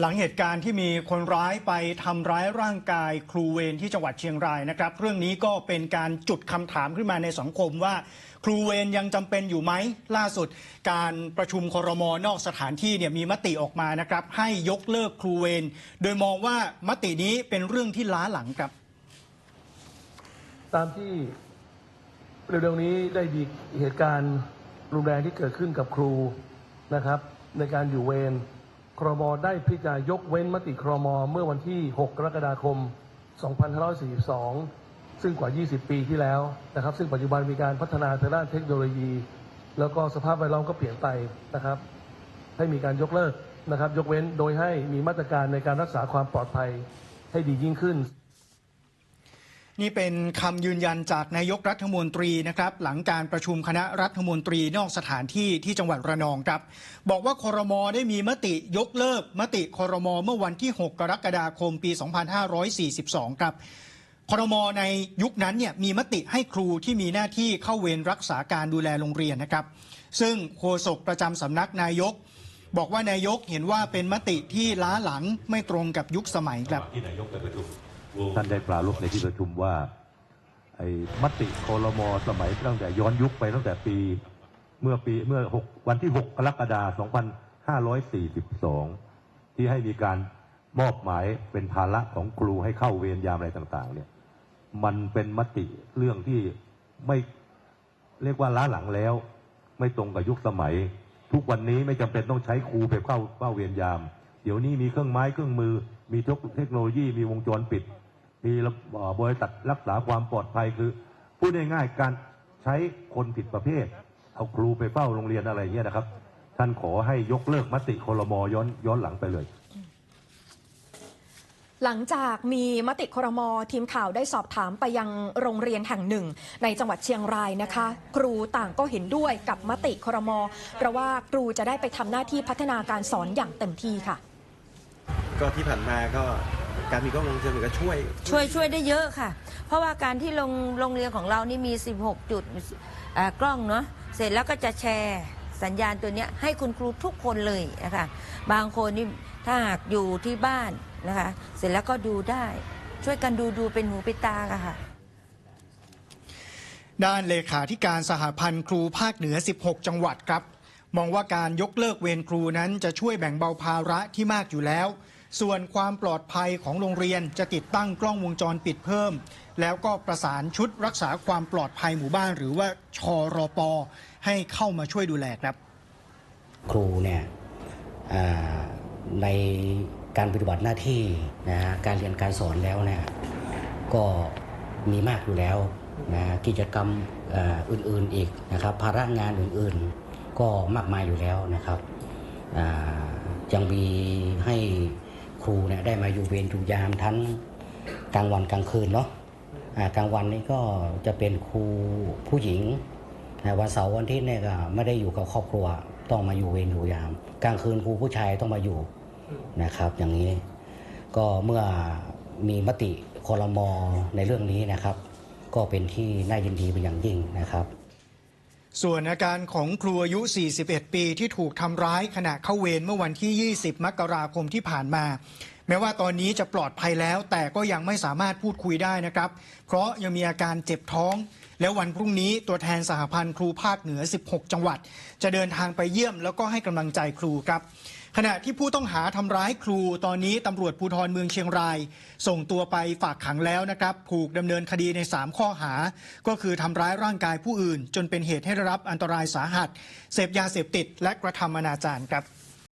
หลังเหตุการณ์ที่มีคนร้ายไปทำร้ายร่างกายครูเวรที่จังหวัดเชียงรายนะครับ เรื่องนี้ก็เป็นการจุดคำถามขึ้นมาในสังคมว่า ครูเวรยังจำเป็นอยู่ไหมล่าสุด การประชุมครมนอกสถานที่เนี่ยมีมติออกมานะครับ ให้ยกเลิกครูเวรโดยมองว่ามตินี้เป็นเรื่องที่ล้าหลังครับ ตามที่เร็วๆนี้ได้มีเหตุการณ์รุนแรงที่เกิดขึ้นกับครูนะครับ ในการอยู่เวร ครมได้พิจารณายกเว้นมติครมเมื่อวันที่ 6 กรกฎาคม 2542 ซึ่งกว่า 20 ปีที่แล้วนะครับ ซึ่งปัจจุบันมีการพัฒนาทางด้านเทคโนโลยี แล้วก็สภาพแวดล้อมก็เปลี่ยนไปนะครับ ให้มีการยกเลิกนะครับ ยกเว้นโดยให้มีมาตรการในการรักษาความปลอดภัยให้ดียิ่งขึ้น นี่เป็นคำยืนยันจากนายกรัฐมนตรีนะครับ หลังการประชุมคณะรัฐมนตรีนอกสถานที่ที่จังหวัดระนองครับ บอกว่าครมได้มีมติยกเลิก มติครมเมื่อวันที่ 6 กรกฎาคมปี 2542 ครับครมในยุคนั้นเนี่ยมีมติให้ครูที่มีหน้าที่เข้าเวรรักษาการดูแลโรงเรียนนะครับ ซึ่งโฆษกประจำสำนักนายก บอกว่านายกเห็นว่าเป็นมติที่ล้าหลังไม่ตรงกับยุคสมัยครับที่นายกไปประชุม ท่านได้ปรารภในที่ประชุมว่าไอ้มติคอรมอสมัยตั้งแต่ย้อนยุคไปตั้งแต่ปีเมื่อปีเมื่อหกวันที่ 6 กรกฎาคม 2542 ที่ให้มีการมอบหมายเป็นภาระของครูให้เข้าเวรยามอะไรต่าง ๆ เนี่ย มันเป็นมติเรื่องที่ไม่เรียกว่าล้าหลังแล้ว ไม่ตรงกับยุคสมัย ทุกวันนี้ไม่จำเป็นต้องใช้ครูไปเข้าเข้าเวรยาม เดี๋ยวนี้มีเครื่องไม้เครื่องมือ มีเทคโนโลยีมีวงจรปิด มีระเอ่อบริษัทรักษาความปลอดภัยคือ พูดง่ายๆการใช้คนผิดประเภท เอาครูไปเฝ้าโรงเรียนอะไรเงี้ยนะครับ ท่านขอให้ยกเลิกมติคลมย้อนย้อนหลังไปเลย หลังจากมีมติครมทีมข่าวได้สอบถามไปยังโรงเรียนแห่งหนึ่ง ในจังหวัดเชียงรายนะคะ ครูต่างก็เห็นด้วยกับมติครม เพราะว่าครูจะได้ไปทำหน้าที่พัฒนาการสอนอย่างเต็มที่ค่ะ ก็ที่ผ่านมาก็ การมีกล้องวงจรปิดก็ช่วย ช่วยช่วยได้เยอะค่ะ เพราะว่าการที่โรงโรงเรียนของเรานี่มี 16 จุดอ่ากล้องเนาะเสร็จแล้วก็จะแชร์สัญญาณตัวเนี้ยให้คุณครูทุกคนเลยนะคะบางคนนี่ถ้าหากอยู่ที่บ้านนะคะ เสร็จแล้วก็ดูได้ ช่วยกันดูดูเป็นหูเป็นตาค่ะ ด้านเลขาธิการสหพันธ์ครูภาคเหนือ 16 จังหวัดครับ มองว่าการยกเลิกเวรครูนั้นจะช่วยแบ่งเบาภาระที่มากอยู่แล้ว ส่วนความปลอดภัยของโรงเรียนจะติดตั้งกล้องวงจรปิดเพิ่ม แล้วก็ประสานชุดรักษาความปลอดภัยหมู่บ้าน หรือว่าชอรอปอให้เข้ามาช่วยดูแลครับ ครูเนี่ยในการปฏิบัติหน้าที่นะการเรียนการสอนแล้วเนี่ยก็มีมากอยู่แล้วนะกิจกรรมอ,อื่นๆอีกนะครับ ภาระงานอื่นๆก็มากมายอยู่แล้วนะครับยังมีให้ ครูเนี่ยได้มาอยู่เวรอยู่ยามทั้งกลางวันกลางคืนเนาะกลางวันนี่ก็จะเป็นครูผู้หญิงวันเสาร์วันอาที่เนี่ยก็ไม่ได้อยู่กับครอบครัว ต้องมาอยู่เวรอยู่ยาม กลางคืนครูผู้ชายต้องมาอยู่นะครับ อย่างนี้ก็เมื่อมีมติคอรมอในเรื่องนี้นะครับ ก็เป็นที่น่ายินดีเป็นอย่างยิ่งนะครับ ส่วนอาการของครูอายุ 41 ปีที่ถูกทำร้ายขณะเข้าเวรเมื่อวันที่ 20 มกราคมที่ผ่านมา แม้ว่าตอนนี้จะปลอดภัยแล้ว แต่ก็ยังไม่สามารถพูดคุยได้นะครับ เพราะยังมีอาการเจ็บท้อง แล้ววันพรุ่งนี้ตัวแทนสหพันธ์ครูภาคเหนือ 16 จังหวัด จะเดินทางไปเยี่ยมแล้วก็ให้กำลังใจครูครับขณะที่ผู้ต้องหาทำร้ายครูตอนนี้ตำรวจภูธรเมืองเชียงราย ส่งตัวไปฝากขังแล้วนะครับถูกดำเนินคดีใน 3 ข้อหา ก็คือทำร้ายร่างกายผู้อื่น จนเป็นเหตุให้ได้รับอันตรายสาหัส เสพยาเสพติดและกระทำอนาจารครับ